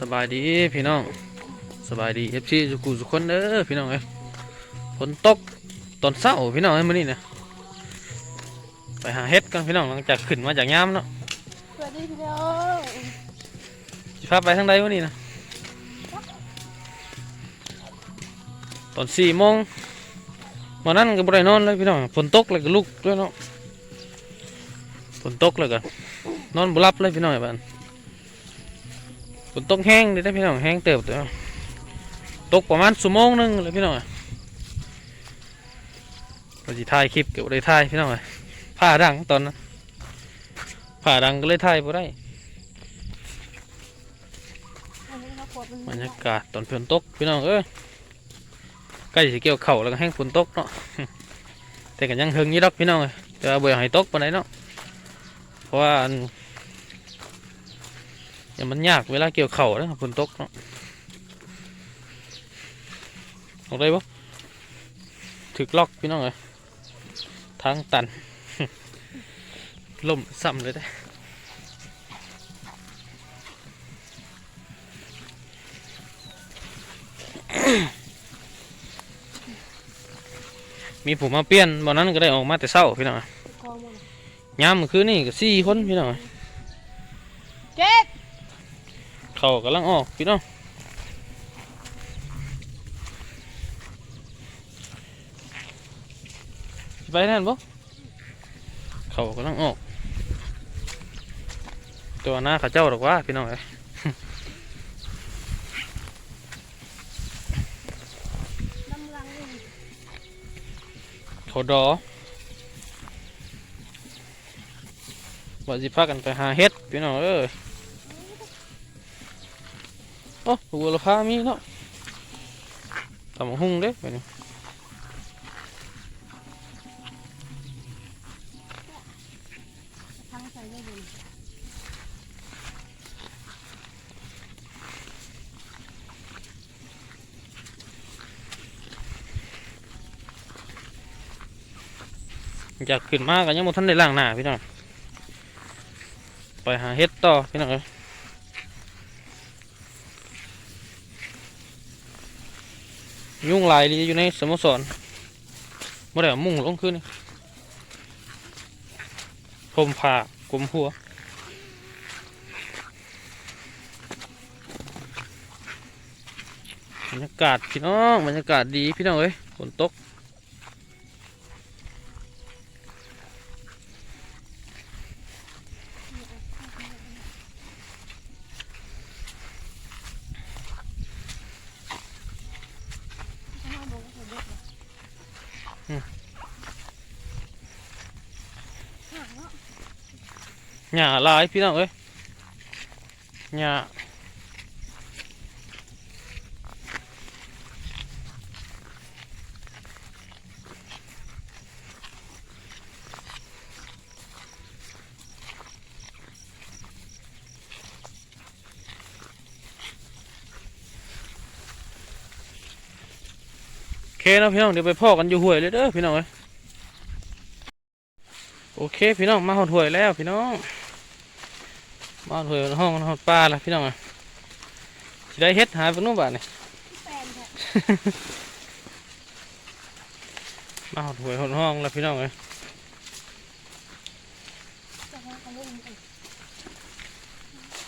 สบายดีพี่น้องสบายดีเอฟซีสุกุสุกคนเด้อพี่น้องเอ้ยฝนตกตอนเช้าพี่น้องเอ้ยมื้อนี้นะไปหาเห็ดกันพี่น้องหลังจากขึ้นมาจากยามเนาะสวัสดีพี่น้องสิพาไปทางใดมื้อนี้นะตอนสี่โมงวันนั้นก็บ่ได้นอนเลยพี่น้องฝนตกแล้วก็ลุกด้วยเนาะฝนตกแล้วก็นอนบ่หลับเลยพี่น้องไอ้บ้าน ฝนตกแห้งเลยได้พี่น้องแห้งเติบเด้อตกประมาณชั่วโมงหนึงเลยพี่น้องว่าสิถ่ายคลิปเก็บ่ได้ถ่ายพี่น้องเอ้ยผ้าดังตอนนั้นผ้าดังก็เลยถ่ายบ่ได้บรรยากาศตอนฝนตกพี่น้องเอ้ยใกล้สิเกี่ยวเข่าแล้วก็แห้งฝนตกเนาะแต่กันยังเฮงอยี่ดอกพี่น้องเอ้ยแต่ว่าบ่อยากให้ตกปานใดเนาะเพราะว่า อันอย่างมันยากเวลาเกี่ยวเข่าวแล้วฝนตกเนาะออกได้ปะถึกล็อกพี่น้องเอ้ยทางตันล่มซ้ำเลยได้มีผมมาเปลี่ยนบอนนั้นก็ได้ออกมาแต่เศร้าพี่น้องกองมันยามมื้อคืนนี่ก็สี่คนพี่น้อง เขากำลังออกพี่น้องสิไปนั่นบ่เขากำลังออก ตัวหน้าเขาเจ้าหรอกว่าพี่น้องเอ้ยน้ำลังนี่เขาดอว่าสิพากันไปหาเฮ็ดพี่น้องเอ้ย โอ้บัวละพามีเนาะตำหุ่งเด้ไปนี่อยากขึ้นมากกันยังบ่ทันได้ล้างหน้าพี่น้องไปหาเฮ็ดต่อพี่น้องเอ้ย ยุ่งหลายดีอยู่ในสโมสรบ่ได้เอามุ่งลงขึ้นนี่ผมผ่ากลมหัวบรรยากาศพี่น้องบรรยากาศดีพี่น้องเอ้ยฝนตก ห้าโมงก็เด็ก ห่างเนาะหญ้าหลายพี่น้องเอ้ยหญ้า เคนะพี่น้องเดี๋ยวไปพ่อกันอยู่ห้วยเลยเด้อพี่น้องเอ้ยโอเคพี่น้องมาหดห้วยแล้วพี่น้องมาเถอะห้องห้องปลาละพี่น้องอะสิได้เฮ็ดหายไปนู่นบ้านนี่แฟนมาหดหวยหอดห้องละพี่น้องเลยจะให้เขาเล่นอีก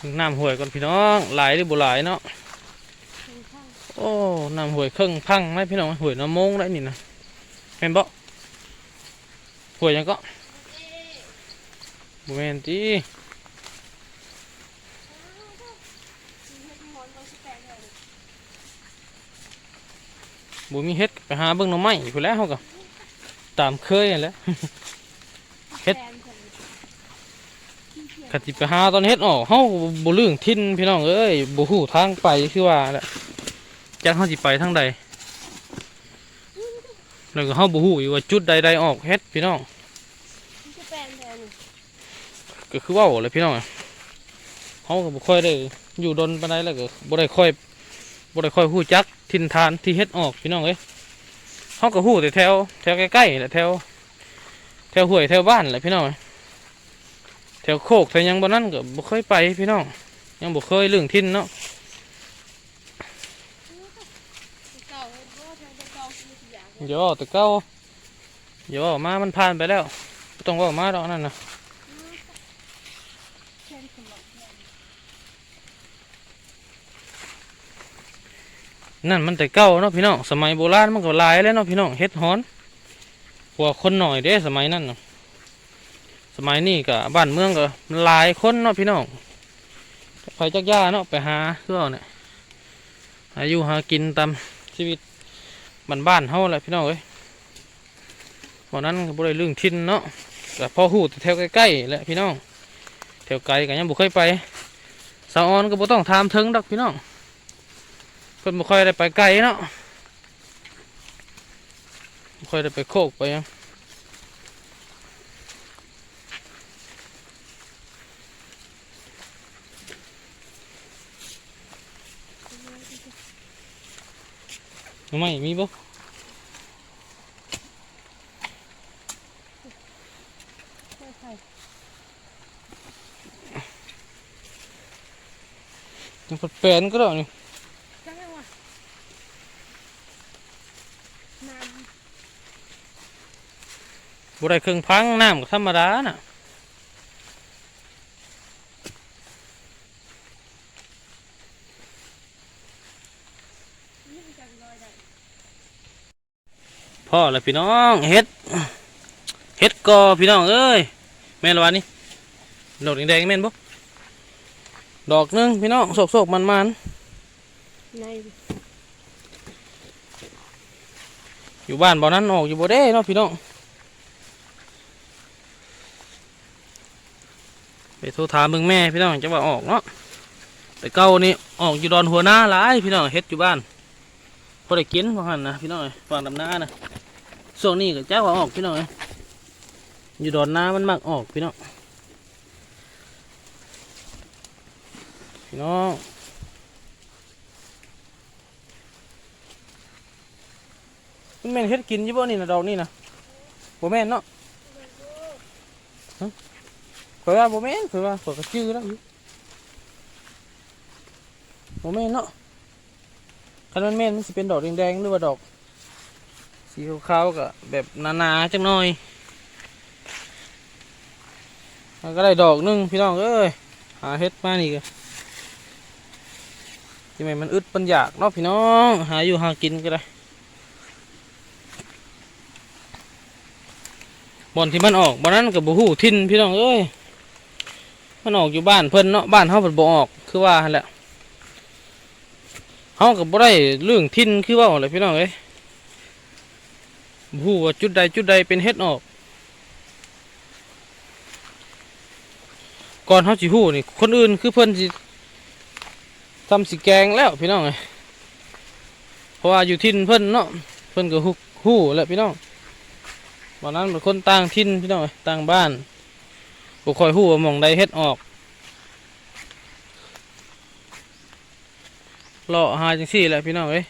ถึงน้ำหวยก่อนพี่น้องหลายหรือบ่หลายเนาะ โอ้น้ำหวยเครึ่งพังไหมพี่น้องหวยน้ำมงได้นี่นะเห็นบ่หวยยังก็บ่แม่นติมีให้ทั้งหมดเลยสิบแปดเลยบ่มีเฮ็ดไปหาเบิ่งหน่อไม้พุ่แล้วเฮาก็ตามเคยนั่นแหละเฮ็ดแฟนเพิ่นกะสิไปหาตอนเฮ็ดออกเฮาบ่ลืมทินพี่น้องเอ้ยบ่ฮู้ทางไปคือว่าแหละ จักเฮาสิไปทางใดแล้วก็เฮาบ่ฮู้อยู่ว่าจุดใดๆออกเฮ็ดพี่น้องมีสิบแปดแทนก็คือเว่าเลยพี่น้องเฮาก็บ่ค่อยได้อยู่ดนปานใดแล้วก็บ่ได้ค่อยบ่ได้ค่อยฮู้จักทินทานที่เฮ็ดออกพี่น้องเอ้ยเฮาก็ฮู้แต่แถวแถวใกล้ๆแหละแถวแถวห้วยแถวบ้านแหละพี่น้องแถวโคกแถวหยังบ่นั้นก็บ่เคยไปพี่น้องยังบ่เคยเรื่องทินเนาะ เดี๋ยวเอาแต่เก้าเดี๋ยวเอามา มันผ่านไปแล้วต้องว่ามาดอกนั่นนะนั่นมันแต่เก้าเนาะพี่น้องสมัยโบราณมันก็หลายแล้วเนาะพี่น้องเฮ็ดฮ้อนกว่าคนหน่อยเด้สมัยนั้นสมัยนี้ก็บ้านเมืองก็หลายคนเนาะพี่น้องไปจักย่าเนาะไปหาเพื่อเอาเนี่ยหายู่หากินตามชีวิต บ้านๆเฮาแหละพี่น้องเอ้ยวันนั้นก็บ่ได้เรื่องทินเนาะแต่พอหูแต่แถวใกล้ๆแหละพี่น้องแถวไกลก็ยังบ่เคยไปสาวออนก็บ่ต้องถามถึงดอกพี่น้องเพิ่นบ่ค่อยได้ไปไกลเนาะบ่ค่อยได้ไปโคกไปยังห น่อไม้มีบ่ไม่ใช่ยังเปลนก็ได้นี่จังหวะน้บ่ได้เครื่องพังน้ำก็ธรรมดาน่ะำนี่จังลอยได้ พ่อแล้วพี่น้องเฮ็ดเฮ็ดกอพี่น้องเอ้ยแม่นละวะนี่ดอกแดงๆแม่นบ่ดอกหนึงพี่น้องโศกๆมันๆในอยู่บ้านบ่นั้นออกอยู่บ่ได้เนาะพี่น้องไปโทรถามเบิ่งแม่พี่น้องจะว่าออกเนาะแต่เก่านี่ออกอยู่ดอนหัวหน้าหลายพี่น้องเฮ็ดอยู่บ้านพอได้กินว่าหั่นนะพี่น้องเอ้ยฝั่งดำนานะ ช่วงนี้ก็จ้าว่าออกพี่น้องเอ้ยอยู่ดอนนามันมักออกพี่น้องพี่น้องมันแม่นเฮ็ดกินยู่บ่นี่นะดอกนี่นะบ่แม่นเนาะฮะข่อยว่าบ่แม่นข่อยว่าข่อยก็ชื่อแล้วบ่แม่นเนาะคันมันแม่นมันสิเป็นดอกแดงๆหรือว่าดอก สีขาวๆก็แบบหนาๆจังหน่อยมันก็ได้ดอกนึงพี่น้องเอ้ยหาเฮ็ดมานี่ก็ที่แม่นมันอึดปัญญากเนาะพี่น้อง หาอยู่หากินก็ได้บอนที่มันออกบอนนั้นกับบ่ฮู้ทินพี่น้องเอ้ยมันออกอยู่บ้านเพิ่นเนาะบ้านเฮาเพิ่นบ่ออกคือว่าแหละเฮาก็บ่ได้เรื่องทินคือว่าแหละพี่น้องเอ้ย บ่ฮู้ว่าจุดใดจุดใดเป็นเฮ็ดออก ก่อนเฮาสิฮู้นี่ คนอื่นคือเพิ่นสิทำสิแกงแล้วพี่น้องเอ้ยเพราะว่าอยู่ทินเพิ่นเนาะเพิ่นก็ฮู้ฮู้แหละพี่น้องวันนั้นเป็นคนต่างถิ่นพี่น้องเอ้ต่างบ้านบุคอยหู้ว่ามองใดเฮ็ดออกเลาะหาจังสี่แหละพี่น้องเอ้ย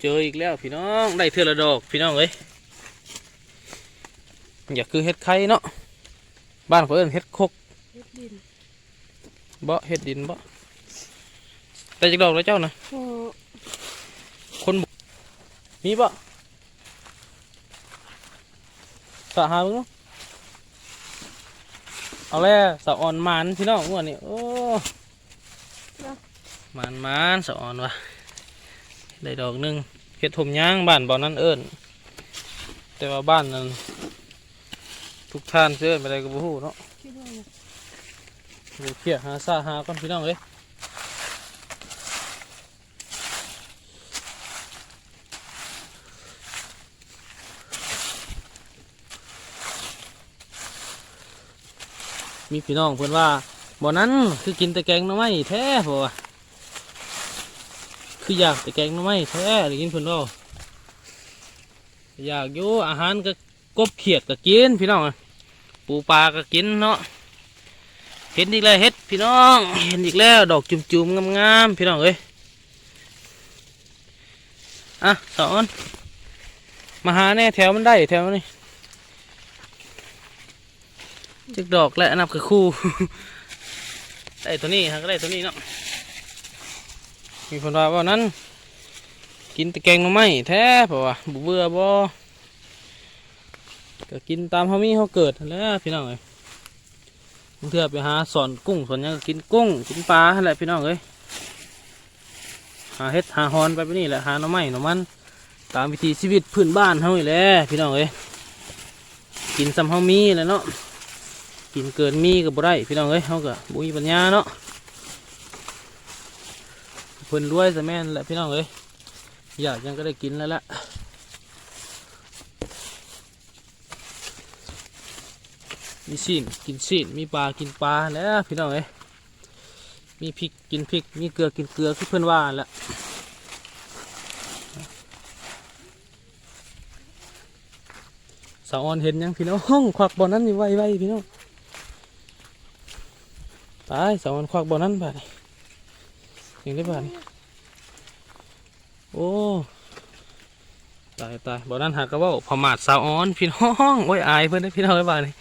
เจออีกแล้วพี่น้องได้เทือละดอกพี่น้องเอ้ยอยากคือเฮ็ดไข่เนาะบ้านเขาเอิ้นเฮ็ดคกเฮ็ดดินบ่เฮ็ดดินบ่แต่จักดอกแล้วเจ้านะโอ้คนบุมีบ่สะหาเบิ่งเนาะเอาแล้วสะอ่อนหมานพี่น้องม่วนนี่โอ้หมานหมานสะอ่อนว่ะ ได้ดอกหนึงเฮ็ดถมย่างบ้านบ่อนั้นเอิ้นแต่ว่าบ้านนั้นทุกท่านเอิ้นไปได้ก็บ่ฮู้เนาะเนี่ยหาซาหาก่อนพี่น้องเอ้ยมีพี่น้องเพื่อนว่าบ่นั้นคือกินแต่แกงน่อไม้แท้บ่วะ คืออยากแต่แกงน่อไม้แท้ได้ยินเพื่อนว่าอยากอยู่อาหารก็กบเขียดก็กินพี่น้องปูปลาก็กินเนาะเห็นอีกแล้วเฮ็ดพี่น้อง เห็นอีกแล้วดอกจุ่มๆงามๆพี่น้องเอ้ยอะสอนมาหาแน่แถวมันได้แถวนี้จึกดอกและอันนับคือคู่ ได้ตัวนี้ฮะก็ได้ตัวนี้เนาะ มีคนว่าว่านั้น กินตะแกงหน่อไม้แท้เพราว่าบ่เบื่อบ่ก็กินตามเฮามีเฮาเกิดนั่แหล้วพี่น้องเอ้ยบางเทื่อไปหาสอนกุ้งสอนยังก็กินกุ้งกินปลานั่นแหละพี่น้องเอ้ยหาเฮ็ดหาฮอนไปไปนี่แหละหาหน่อไม้หน่อมัน ตามวิถีชีวิตพื้นบ้านเฮานี่แหละพี่น้องเอ้ยกินซ้ำเฮามีแล้วเนาะกินเกินมีก็บ่ได้พี่น้องเอ้ยเฮาก็บ่มีปัญญาเนาะ เพิ่นรวยซะแม่นแหละพี่น้องเอ้ยอยากยังก็ได้กินแล้วละมีซีนกินซีนมีปลากินปลาแล้วพี่น้องเอ้ยมีพริกกินพริกมีเกลือกินเกลือคือเพิ่นว่าละสาวออนเห็นยังพี่น้องควักบอลนั้นอยู่ไวไวๆพี่น้องตายสาวออนควักบอลนั้นไป ยังได้บ้านโอ้ ตายตายบอนั้นหากระว่าพมาดสาวอ้อน พี่น้อง โอ้ยอายเพื่อนเด้อพี่น้องไอ้บ้านนี่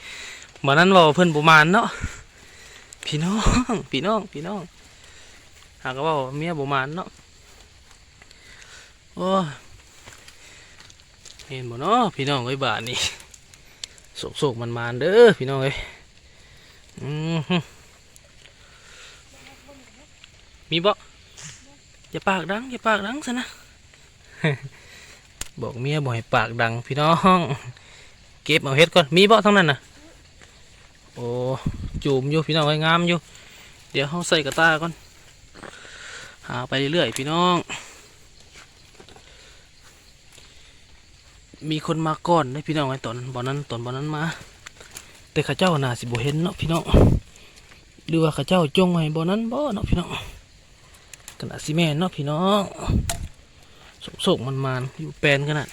บอนั้นว่าเพื่อนบุมานเนาะ พี่น้อง พี่น้อง พี่น้อง หากระว่าเมียบุมานเนาะ โอ้เห็นบ่เนาะพี่น้องไอ้บ้านนี่โศกโศกมันมานเด้อพี่น้องเอ้ยอืมมีบ่ อย่าปากดังอย่าปากดังซะนะ บอกเมียบ่ให้ปากดังพี่น้อง เก็บเอาเฮ็ดก่อน มีบ่ทั้งนั้นน่ะโอ้จูมอยู่พี่น้องไอ้ยงามอยู่ เดี๋ยวเฮาใส่กระตาก่อน หาไปเรื่อยๆพี่น้อง มีคนมาก่อนได้พี่น้องไอ้ตอนบอนนั้นตอนบอนนั้นมา แต่ข้าเจ้าน่าสิบ่เห็นเนาะพี่น้องหรือว่าข้าเจ้าจงไว้บอนั้นบ่เนาะพี่น้อง ขนาดสิแม่นเนาะพี่น้องโศกมันมานอยู่แปลนขนาด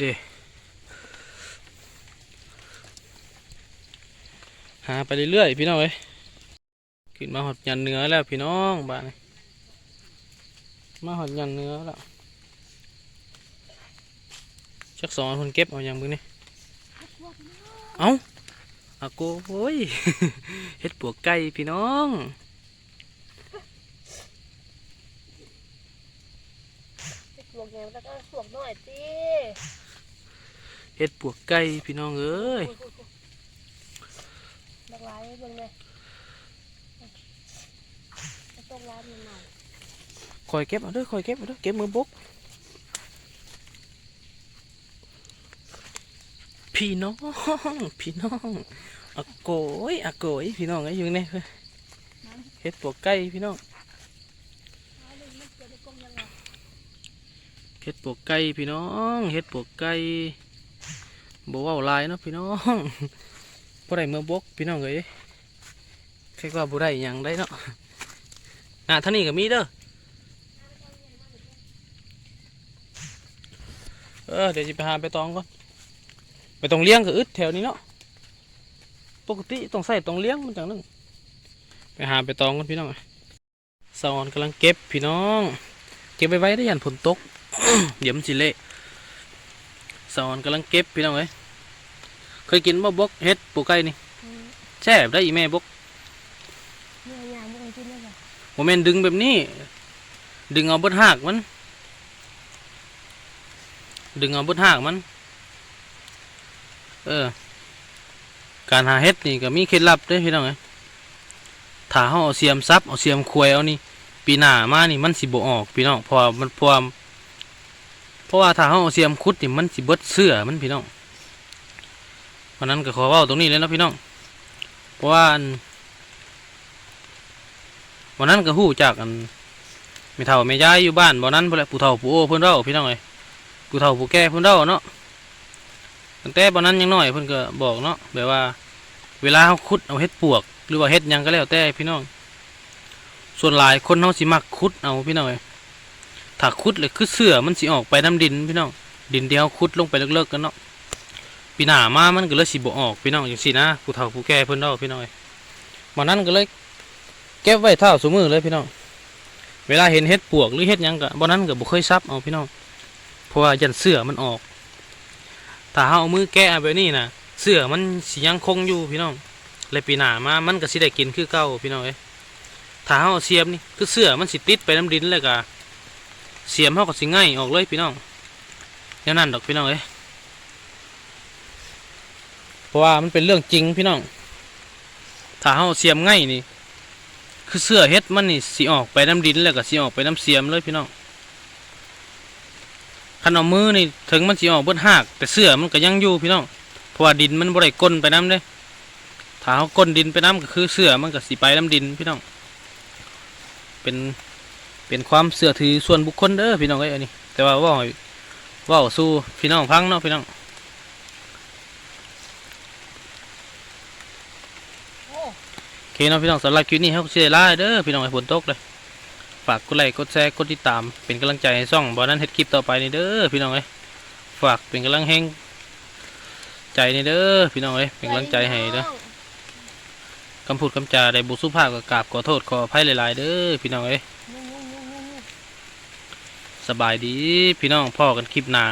เด้หาไปเรื่อยๆพี่น้องเอ้ยขึ้นมาหอดยันเนื้อแล้วพี่น้องบ้านนี้มาหอดยันเนื้อแล้วชักสองคนเก็บเอาอย่างมึงนี่เอา อาโกโอ้ยเฮ็ดปวกไก่พี่น้องสวกแงวแล้วก็สวกหน่อยสิเฮ็ดปวกไก่พี่น้องเอ้ยบักหลายเบิ่งเลยต้องร้านมันหน่อยคอยเก็บเอาเด้อคอยเก็บเอาเด้อเก็บมือบก พี่น้องพี่น้องอาโกยอาโกยพี่น้องไอ้ยอยู่นี่เฮ็ดปวกไก่พี่น้องเฮ็ดปวกไก่พี่น้องเฮ็ดปวกไก่บ่เว้าลายเนาะพี่น้องบ่ได้เมื่อบกพี่น้องเอ้ยแค่ว่าบ่ได้หยังได้เนาะอะท่านี้ก็มีเด้อเออเดี๋ยวสิไปหาไปตองก่อน ไปตองเลี้ยงก็อึดแถวนี้เนาะปกติต้องใส่ตองเลี้ยงมันจังนึงไปหาไปตองก่อนพี่น้องสะออนกำลังเก็บพี่น้องเก็บไว้ไว้ได้ยันฝนตกเดี๋ยวมันสิเละสอนกำลังเก็บพี่น้องเอ้ยเคยกินบ่บกเฮ็ดปูไก่นี่แช่บได้อีแม่บกเนื้อยางมันกินได้ป่ะโมเมนดึงแบบนี้ ดึงเอาเบดหากมัน ดึงเอาเบดหากมัน เออ การหาเฮ็ดนี่ก็มีเคล็ดลับด้อพี่น้องเอ้ถ้าเฮาเอาเสียมซับเอาเสียมควยเอานี่ปีหน้ามานี่มันสิบออกพี่น้องเพราะมันเพราะว่าเพราะว่าถ้าเฮาเอาเสียมขุดนี่มันสิบดเสื้อมันพี่น้องเพราะนั้นก็ขอเว้าตรงนี้เลยนะพี่น้องเพราะว่าอันวันนั้นก็ฮู้จากอันแม่เฒ่าแม่ย้ายอยู่บ้านบ่นั้นพุ่นแหละผู้เฒ่าผู้โอ้เพิ่นเล่าพี่น้องเอ้ยผู้เฒ่าผู้แก่เพิ่นเล่าเนาะ ตั้งแต่บ่นั้นยังน้อยเพิ่นก็บอกเนาะแบบว่า เวลาเฮาขุดเอาเฮ็ดปวก หรือว่าเฮ็ดยังก็แล้วแต่พี่น้อง ส่วนหลายคนเขาสิมักคุดเอาพี่น้องเอ้ยถ้าคุดเลยคือเสือมันสิออกไปน้ำดินพี่น้องดินที่เขาคุดลงไปเลิกๆกันเนาะปีหน้ามามันก็เลยสิบ่ออกพี่น้องอย่างสินะผู้เฒ่าผู้แก่เพิ่นเนาะพี่น้องเอ้ยวันนั้นก็เลยเก็บไว้เท่าสมือเลยพี่น้องเวลาเห็นเห็ดปวกหรือเห็ดยังก็บ่นั้นก็บ่เคยซับเอาพี่น้องเพราะว่ายันเสือมันออก ถ้าเฮาเอามือแกะแบบนี้นะเสื้อมันสิยังคงอยู่พี่น้องและปีหน้ามามันก็สิได้กินคือเก่าพี่น้องเอ้ถ้าเฮาเอาเสียมนี่คือเสื้อมันสิติดไปน้ำดินเลยก็เสียมเฮาก็สิง่ายออกเลยพี่น้องแนวนั้นดอกพี่น้องเอ้เพราะว่ามันเป็นเรื่องจริงพี่น้องถ้าเฮาเสียมง่ายนี่คือเสื้อเฮ็ดมันนี่สิออกไปน้ำดินแล้วก็สิออกไปน้ำเสียมเลยพี่น้อง คันเอามือนี่ถึงมันสิออกเบิดหากแต่เสื้อมันก็ยังอยู่พี่น้องเพราะว่าดินมันบ่ได้ก้นไปน้ำเด้ถ้าเฮาก้นดินไปน้ำก็คือเสื้อมันก็สิไปน้ำดินพี่น้อง เป็นเป็นความเสื่อถือส่วนบุคคลเด้อพี่น้องเอ้อันนี้ แต่ว่าเว่าว่าสู้พี่น้องฟังเนาะพี่น้องโอเคเนาะพี่น้องสำหรับคลิปนี้เขาเสียล่าเด้อพี่น้องให้ฝนตกเลย ฝากกดไลค์กดแชร์กดติดตาม เป็นกำลังใจให้ช่องบอนั้นเฮ็ดคลิปต่อไปนี่เด้อพี่น้องเอ้ยฝากเป็นกำลังแห่งใจนี่เด้อพี่น้องเอ้ยเป็นกำลังใจให้เด้อคำพูดคำจาได้บุสุภาพกับกราบขอโทษขออภัยหลาย ๆ เด้อพี่น้องเอ้ยสบายดีพี่น้องพ่อกันคลิปหน้า